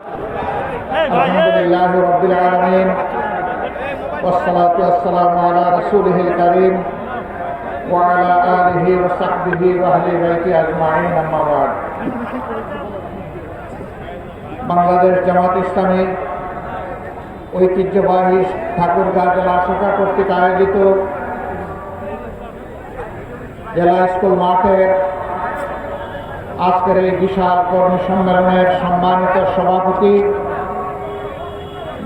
الحمد لله رب العالمين والصلاة والسلام على رسوله الكريم وعلى آله وصحبه وأهل بيته أجمعين أما بعد বাংলাদেশ জামাত ইসলামী ঐতিহ্যবাহী ঠাকুরগাঁ জেলা শাখা কর্তৃক আয়োজিত জেলা স্কুল মাঠের আজকের এই বিশাল কর্মী সম্মেলনের সম্মানিত সভাপতি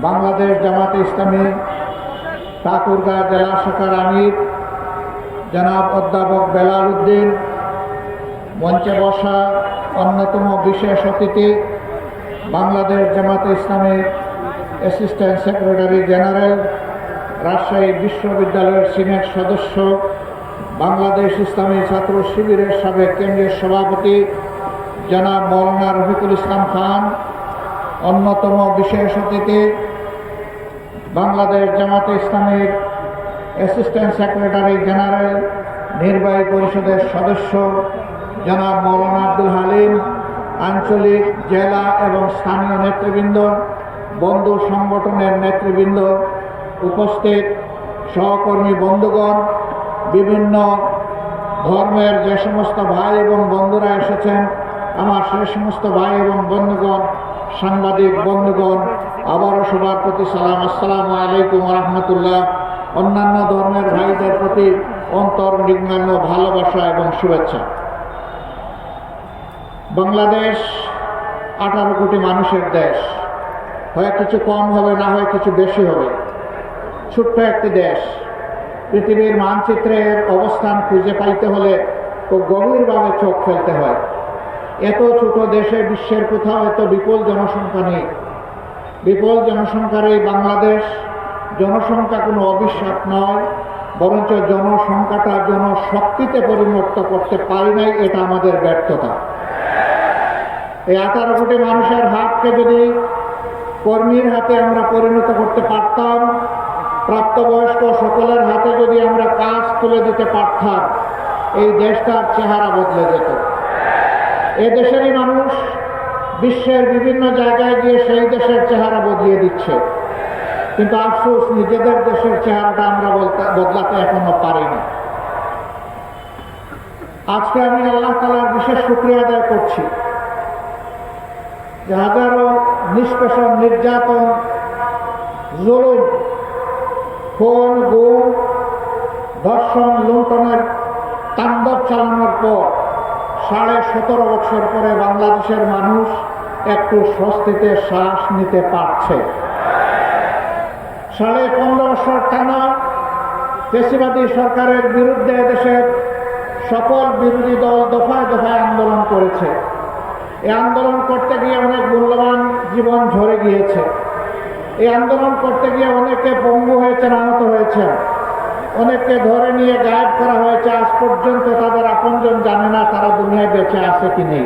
বাংলাদেশ জামাত ইসলামী ঠাকুরগাঁ জেলা শাখার আমির জনাব অধ্যাপক বেলাল উদ্দিন, মঞ্চে বসা অন্যতম বিশেষ অতিথি বাংলাদেশ জামাত ইসলামীর অ্যাসিস্ট্যান্ট সেক্রেটারি জেনারেল, রাজশাহী বিশ্ববিদ্যালয়ের সিনেট সদস্য বাংলাদেশ ইসলামী ছাত্র শিবিরের সাবেক কেন্দ্রীয় সভাপতি জনাব মৌলানা রফিকুল ইসলাম খান, অন্যতম বিশেষ অতিথি বাংলাদেশ জামাতে ইসলামীর অ্যাসিস্ট্যান্ট সেক্রেটারি জেনারেল, নির্বাহী পরিষদের সদস্য জনাব মৌলানা আব্দুল হালিম, আঞ্চলিক জেলা এবং স্থানীয় নেতৃবৃন্দ, বন্ধু সংগঠনের নেতৃবৃন্দ, উপস্থিত সহকর্মী বন্ধুগণ বিভিন্ন ধর্মের যে সমস্ত ভাই এবং বন্ধুরা এসেছেন, আমার সে সমস্ত ভাই এবং বন্ধুগণ, সাংবাদিক বন্ধুগণ, আবারও সবার প্রতি সালাম, আসসালামু আলাইকুম রহমতুল্লাহ। অন্যান্য ধর্মের ভাইদের প্রতি অন্তর নির্মান্য ভালোবাসা এবং শুভেচ্ছা। বাংলাদেশ আঠারো কোটি মানুষের দেশ। হয় কিছু কম হবে, না হয় কিছু বেশি হবে। ছোট্ট একটি দেশ। পৃথিবীর মানচিত্রের অবস্থান খুঁজে পাইতে হলে খুব গভীরভাবে চোখ ফেলতে হয়। এত ছোট দেশে বিশ্বের কোথাও এত বিপুল জনসংখ্যা নেই। বিপুল জনসংখ্যার এই বাংলাদেশ জনসংখ্যা কোনো অবিশ্বাস নয়, বরঞ্চ জনসংখ্যাটা জনশক্তিতে পরিণত করতে পারি নাই, এটা আমাদের ব্যর্থতা। এই আঠারো কোটি মানুষের হাতকে যদি কর্মীর হাতে আমরা পরিণত করতে পারতাম প্রাপ্তবয়স্ক সকলের হাতে যদি আমরা কাজ তুলে দিতে পারতাম, এই দেশটার চেহারা বদলে যেত। এ দেশেরই মানুষ বিশ্বের বিভিন্ন জায়গায় গিয়ে সেই দেশের চেহারা বদলিয়ে দিচ্ছে। কিন্তু আফসোস, নিজেদের দেশের চেহারাটা আমরা বদলাতে এখনও পারি না আজকে আমি আল্লাহ তালার বিশেষ শুক্রিয়া আদায় করছি যে হাজারো নিষ্পেষণ, নির্যাতন, জুলুম খুন, গুম, ধর্ষণ, লুণ্ঠনের, তাণ্ডব চালানোর পর সাড়ে সতেরো বছর পরে বাংলাদেশের মানুষ একটু স্বস্তিতে শ্বাস নিতে পারছে। সাড়ে পনেরো বছর টানা পেশিবাদী সরকারের বিরুদ্ধে দেশের সকল বিরোধী দল দফায় দফায় আন্দোলন করেছে। এই আন্দোলন করতে গিয়ে অনেক মূল্যবান জীবন ঝরে গিয়েছে। এই আন্দোলন করতে গিয়ে অনেকে পঙ্গু হয়েছেন আহত হয়েছেন অনেককে ধরে নিয়ে গায়েব করা হয়েছে। আজ পর্যন্ত তাদের আপনজন জানে না তারা দুনিয়ায় বেঁচে আছে কি নেই।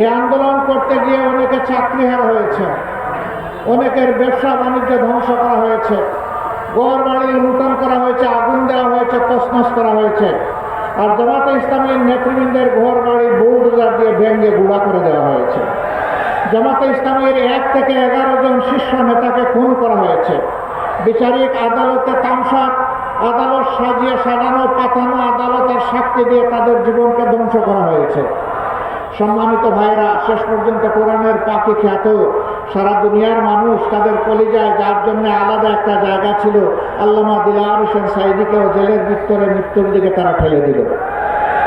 এই আন্দোলন করতে গিয়ে অনেকে চাকরিহার হয়েছে। অনেকের ব্যবসা বাণিজ্য ধ্বংস করা হয়েছে। গড় বাড়ি লুটন করা হয়েছে, আগুন দেওয়া হয়েছে তসনস করা হয়েছে। আর জামাতে ইসলামের নেতৃবৃন্দের ঘর বাড়ি বুলডোজার দিয়ে ভেঙ্গে গুঁড়া করে দেওয়া হয়েছে জামাতে ইসলামের এক থেকে এগারো জন শীর্ষ নেতাকে খুন করা হয়েছে। বিচারিক আদালতে তামসা আদালত সাজিয়ে সাজানো, পাঠানো আদালতের সাক্ষী দিয়ে তাদের জীবনকে ধ্বংস করা হয়েছে। সম্মানিত ভাইরা শেষ পর্যন্ত কোরআনের পাখি খ্যাত সারা দুনিয়ার মানুষ তাদের কলিজায় যার জন্য আলাদা একটা জায়গা ছিল, আল্লামা দিলার হোসেন সাইদিকেও জেলের ভিতরে মৃত্যুর দিকে তারা ঠেলে দিল।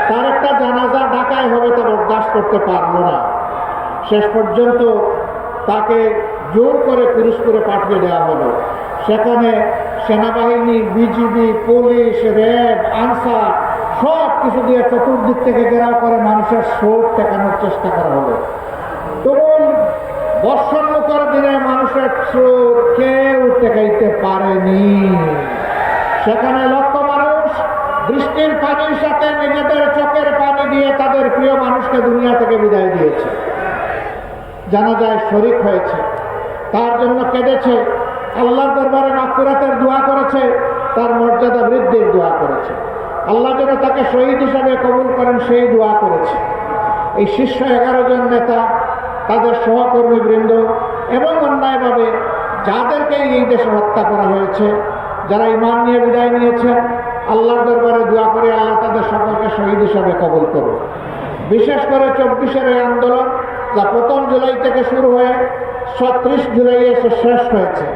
তার একটা জানাজা ঢাকায় হবে তা বরদাস্ত করতে পারল না। শেষ পর্যন্ত তাকে জোর করে পিরোজপুরে পাঠিয়ে দেওয়া হলো। সেখানে সেনাবাহিনী, বিজিবি, পুলিশ র্যাব আনসার সব কিছু দিয়ে চতুর্দিক থেকে ঘেরাও করে মানুষের শোক ঠেকানোর চেষ্টা করা হলো। তবুও বর্ষণমুখর দিনে মানুষের চোখ কেউ ঠেকাইতে পারেনি। সেখানে লক্ষ মানুষ বৃষ্টির পানির সাথে নিজেদের চোখের পানি দিয়ে তাদের প্রিয় মানুষকে দুনিয়া থেকে বিদায় দিয়েছে। জানা যায় শরিক হয়েছে। তার জন্য কেঁদেছে, আল্লাহর দরবারে মাফিরাতের দোয়া করেছে, তার মর্যাদা বৃদ্ধির দোয়া করেছে। আল্লাহ যেন তাকে শহীদ হিসাবে কবুল করেন, সেই দোয়া করেছে। এই শীর্ষ এগারো জন নেতা, তাদের সহকর্মীবৃন্দ এবং অন্যায়ভাবে যাদেরকে এই দেশে হত্যা করা হয়েছে, যারা ইমান নিয়ে বিদায় নিয়েছেন আল্লাহর দরবারে দোয়া করে আল্লাহ তাদের সকলকে শহীদ হিসাবে কবল করুন বিশেষ করে চব্বিশের এই আন্দোলন যা প্রথম জুলাই থেকে শুরু হয়ে ছত্রিশ জুলাই এসে শেষ হয়েছে।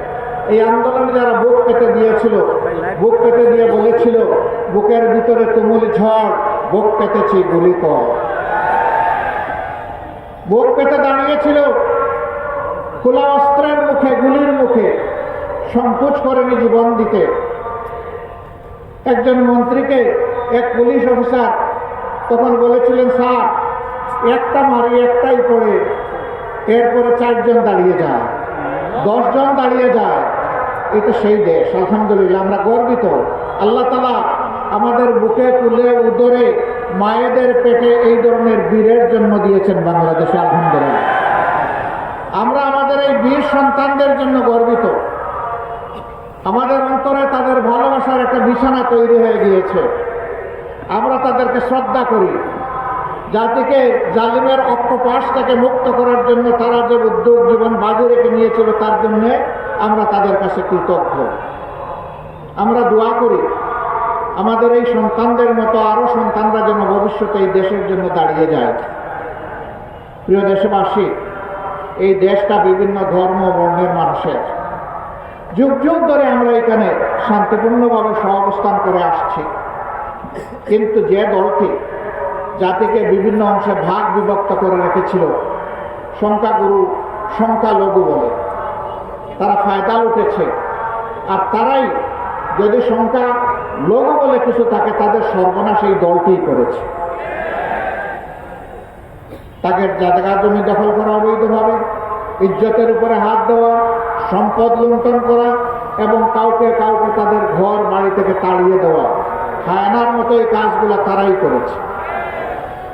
এই আন্দোলনে যারা বুক পেতে দিয়েছিল, বুক পেতে দিয়ে বলেছিল, বুকের ভিতরে তুমুল ঝড়, বুক পেতেছি গুলি কর বুক পেতে দাঁড়িয়েছিল খোলা অস্ত্রের মুখে, গুলির মুখে, সংকোচ করেনি জীবন দিতে। একজন মন্ত্রীকে, এক পুলিশ অফিসার তখন বলেছিলেন, স্যার একটা মারি, একটাই পড়ে। এরপরে চারজন দাঁড়িয়ে যায়। দশজন দাঁড়িয়ে যায়। এটা সেই দেশ, আলহামদুলিল্লাহ, আমরা গর্বিত। আল্লাহ তালা আমাদের বুকে কুলে উদরে মায়েদের পেটে এই ধরনের বীরের জন্ম দিয়েছেন বাংলাদেশে, আলহামদুলিল্লাহ। আমরা আমাদের এই বীর সন্তানদের জন্য গর্বিত। আমাদের অন্তরে তাদের ভালোবাসার একটা বিছানা তৈরি হয়ে গিয়েছে। আমরা তাদেরকে শ্রদ্ধা করি। জাতিকে জালিমের অক্টোপাস থেকে মুক্ত করার জন্য তারা যে উদ্যোগ জীবন বাজে রেখে নিয়েছিল, তার জন্য আমরা তাদের কাছে কৃতজ্ঞ। আমরা দোয়া করি, আমাদের এই সন্তানদের মতো আরও সন্তানরা যেন ভবিষ্যতে এই দেশের জন্য দাঁড়িয়ে যায়। প্রিয় দেশবাসী, এই দেশটা বিভিন্ন ধর্ম বর্ণের মানুষের। যুগ যুগ ধরে আমরা এখানে শান্তিপূর্ণভাবে সহাবস্থান করে আসছি। কিন্তু যে দলটি জাতিকে বিভিন্ন অংশে ভাগ বিভক্ত করে রেখেছিল। সংখ্যাগুরু সংখ্যালঘু বলে। তারা ফায়দা উঠেছে আর তারাই যদি সংখ্যা লঘু বলে কিছু থাকে, তাদের সর্বনাশ এই দলটিই করেছে। তাকে জায়গা জমি দখল করা অবৈধভাবে, ইজ্জতের উপরে হাত দেওয়া, সম্পদ লুণ্ঠন করা এবং কাউকে কাউকে তাদের ঘর বাড়ি থেকে তাড়িয়ে দেওয়া, খায়নার মতো এই কাজগুলো তারাই করেছে।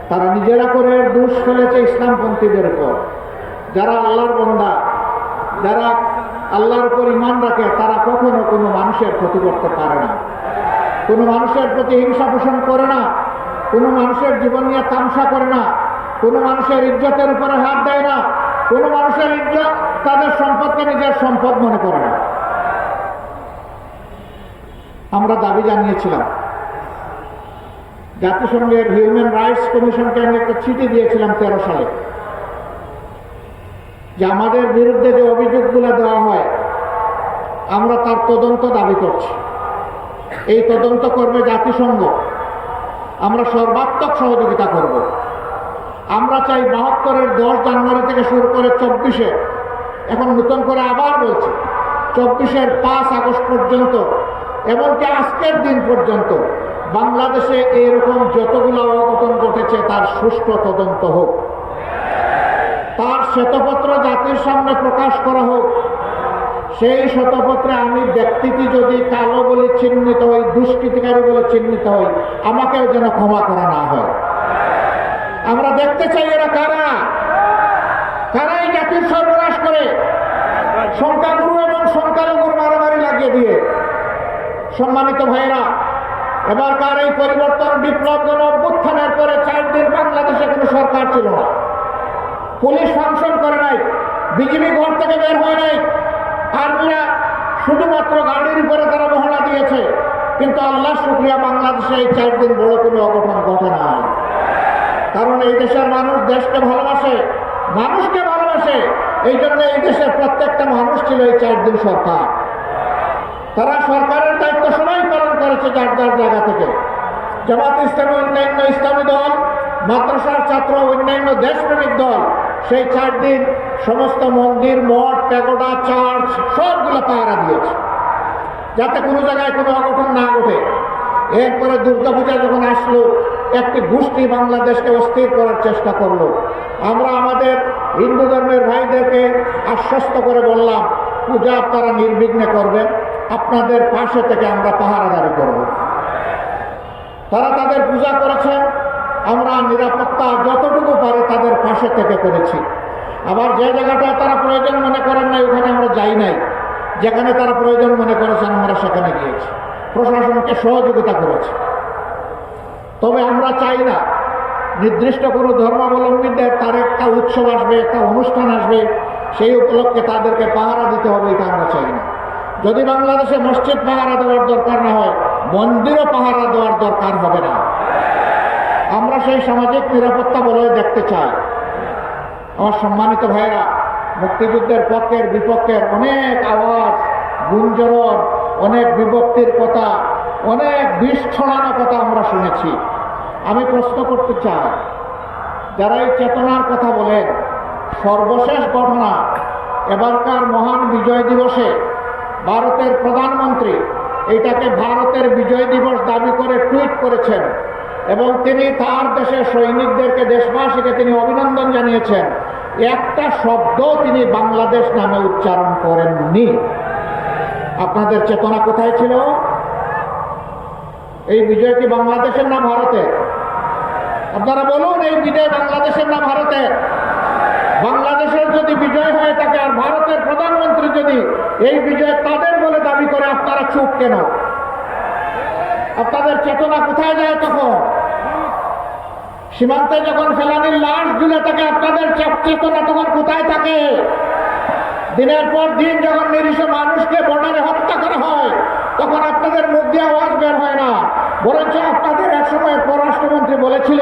তারা নিজেরা করে দোষ ফেলেছে ইসলামপন্থীদের উপর। যারা আল্লাহর বন্দা, যারা আল্লাহর উপর ইমান রাখে, তারা কখনো কোনো মানুষের ক্ষতি করতে পারে না। কোনো মানুষের প্রতি হিংসা পোষণ করে না। কোনো মানুষের জীবন নিয়ে তামসা করে না। কোনো মানুষের ইজ্জতের উপরে হাত দেয় না। কোনো মানুষের ইজ্জত তাদের সম্পদকে নিজের সম্পদ মনে করে না। আমরা দাবি জানিয়েছিলাম জাতিসংঘের হিউম্যান রাইটস কমিশনকে আমি একটা চিঠি দিয়েছিলাম তেরো সালে, যে আমাদের বিরুদ্ধে যে অভিযোগগুলো দেওয়া হয়, আমরা তার তদন্ত দাবি করছি। এই তদন্ত করবে জাতিসংঘ। আমরা সর্বাত্মক সহযোগিতা করব। আমরা চাই বাহাত্তরের দশ জানুয়ারি থেকে শুরু করে চব্বিশে, এখন নতুন করে আবার বলছি, চব্বিশের পাঁচ আগস্ট পর্যন্ত, এমনকি আজকের দিন পর্যন্ত বাংলাদেশে এরকম যতগুলো অঘটন ঘটেছে, তার সুষ্ঠু তদন্ত হোক। তার শ্বেতপত্র জাতির সামনে প্রকাশ করা হোক। সেই শতপত্রে আমি ব্যক্তিটি যদি কালো বলে চিহ্নিত হই, দুষ্কৃতিকারী বলে চিহ্নিত হই, আমাকেও যেন ক্ষমা করা না হয়। আমরা দেখতে চাই এরা কারা? কারা এই জাতির সর্বনাশ করে? সংখ্যাগুরু এবং সংখ্যালঘুর মারামারি লাগিয়ে দিয়ে। সম্মানিত ভাইরা এবারকার এই পরিবর্তন বিপ্লব জন অভ্যুত্থানের পরে চার দিন বাংলাদেশে কোনো সরকার ছিল না। পুলিশ ফাংশন করে নাই বিজেপি ঘর থেকে বের হয় নাই। আর্মিরা শুধুমাত্র গাড়ির উপরে তারা মহড়া দিয়েছে। কিন্তু আল্লাহ শুক্রিয়া, বাংলাদেশে এই চার দিন বড় কোনো অঘটন ঘটে না কারণ এই দেশের মানুষ দেশকে ভালোবাসে, মানুষকে ভালোবাসে। এই জন্য এই দেশের প্রত্যেকটা মানুষ ছিল এই চার দিন সরকার। তারা সরকারের দায়িত্ব পালন করেছে যার যার জায়গা থেকে। জামাত ইসলামী অন্যান্য ইসলামী দল, মাদ্রাসার ছাত্র, অন্যান্য দেশপ্রেমিক দল, সেই চার দিন সমস্ত মন্দির, মঠ, প্যাগোডা, চার্চ সবগুলো পাহারা দিয়েছে। যাতে কোনো জায়গায় কোনো অঘটন না ঘটে। এরপরে দুর্গাপূজা যখন আসলো, একটি গোষ্ঠী বাংলাদেশকে অস্থির করার চেষ্টা করল। আমরা আমাদের হিন্দু ধর্মের ভাইদেরকে আশ্বস্ত করে বললাম, পূজা আপনারা নির্বিঘ্নে করবেন। আপনাদের পাশে থেকে আমরা পাহারাদারি করব। তারা তাদের পূজা করেছেন আমরা নিরাপত্তা যতটুকু পারে তাদের পাশে থেকে করেছি। আবার যে জায়গাটায় তারা প্রয়োজন মনে করেন নাই, ওখানে আমরা যাই নাই। যেখানে তারা প্রয়োজন মনে করেছেন, আমরা সেখানে গিয়েছি। প্রশাসনকে সহযোগিতা করেছি। তবে আমরা চাই না, নির্দিষ্ট কোনো ধর্মাবলম্বীদের তার একটা উৎসব আসবে, একটা অনুষ্ঠান আসবে, সেই উপলক্ষে তাদেরকে পাহারা দিতে হবে, এটা আমরা চাই না। যদি বাংলাদেশে মসজিদ পাহারা দেওয়ার দরকার না হয়, মন্দিরও পাহারা দেওয়ার দরকার হবে না। আমরা সেই সামাজিক নিরাপত্তা বলে দেখতে চাই। আমার সম্মানিত ভাইরা, মুক্তিযুদ্ধের পক্ষের বিপক্ষের অনেক আওয়াজ, গুঞ্জরণ, অনেক বিভক্তির কথা, অনেক বিষ কথা আমরা শুনেছি। আমি প্রশ্ন করতে চাই, যারা এই চেতনার কথা বলেন, সর্বশেষ ঘটনা, এবারকার মহান বিজয় দিবসে ভারতের প্রধানমন্ত্রী এটাকে ভারতের বিজয় দিবস দাবি করে টুইট করেছেন এবং তিনি তার দেশের সৈনিকদেরকে, দেশবাসীকে তিনি অভিনন্দন জানিয়েছেন। একটা শব্দ তিনি বাংলাদেশ নামে উচ্চারণ করেননি। আপনাদের চেতনা কোথায় ছিল? এই বিজয় কি বাংলাদেশের না ভারতের আপনারা বলুন, এই বিজয় বাংলাদেশের না ভারতের বাংলাদেশের যদি বিজয় হয়ে থাকে আর ভারতের প্রধানমন্ত্রী যদি এই বিজয় তাদের বলে দাবি করে আপনারা চুপ কেন? আপনাদের চেতনা কোথায় যায় তখন? সীমান্তে যখন ফেলানির লাশ ঝুলে থাকে আপনাদের চেতনা তখন কোথায় থাকে? দিনের পর দিন যখন নিরীহ মানুষকে বর্ডারে হত্যা করা হয়, তখন আপনাদের মুখ দিয়ে আওয়াজ বের হয় না। বরঞ্চ আপনাদের এক সময় পররাষ্ট্রমন্ত্রী বলেছিল,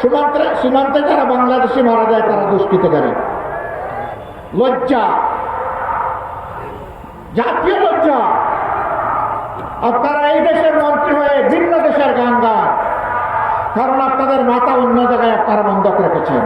সীমান্তে সীমান্তে যারা বাংলাদেশি মারা যায়, তারা দুষ্কৃতকারী। লজ্জা। জাতীয় লজ্জা। তারা এই দেশের মন্ত্রী হয়ে ভিন্ন দেশের গান গান কারণ আপনাদের মাথা অন্য জায়গায় আপনারা বন্ধক রেখেছেন।